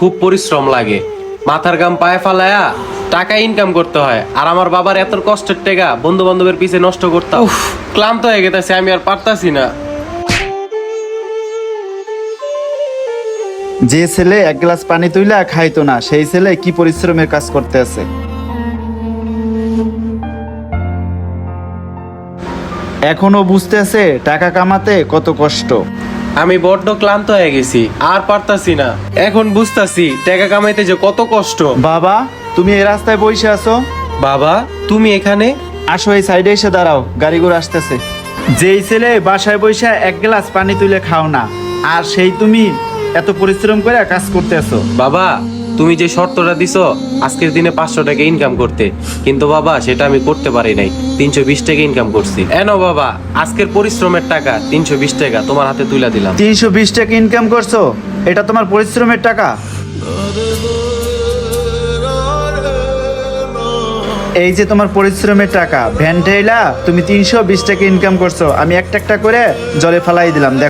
খুব পরিশ্রম লাগে। মাথার গাম পায়ে ফালায়া টাকা ইনকাম করতে হয়। আর আমার বাবার এত কষ্টের টেকা বন্ধু বান্ধবের পিছে নষ্ট করতাম ক্লান্ত হয়ে গেছে আমি আর পারতাছি না। যে ছেলে এক গ্লাস পানি তুইলা খাইতো না, সেই ছেলে কি পরিশ্রমের কাজ করতে আছে? এখনও বুঝতেছে টাকা কামাতে কত কষ্ট। আমি বড্ড ক্লান্ত হয়ে গেছি আর পারতাছি না। এখন বুঝতাছি টাকা কামাইতে যে কত কষ্ট। বাবা তুমি এই রাস্তায় বসে আছো? বাবা তুমি এখানে? আসো এই সাইডে এসে দাঁড়াও গাড়ি ঘোড়া আসতেছে। যেই ছেলে বাসায় বসে এক গ্লাস পানি তুলে খাও না আর সেই তুমি এত পরিশ্রম করে কাজ করতে আছো। বাবা তুমি যে শর্তটা দিছো, আজকের দিনে পাঁচশো টাকা ইনকাম করতে। কিন্তু বাবা, সেটা আমি করতে পারি নাই। তিনশো বিশ টাকা ইনকাম করছি। এনো বাবা, আজকের পরিশ্রমের টাকা, তিনশো বিশ টাকা তোমার হাতে তুলে দিলাম। তিনশো বিশ টাকা ইনকাম করছ? এটা তোমার পরিশ্রমের টাকা? এই যে তোমার পরিশ্রমের টাকা ভ্যান তুমি তিনশো বিশ টাকা ইনকাম করছ। আমি একটা একটা করে জলে ফালাই দিলাম, দেখো।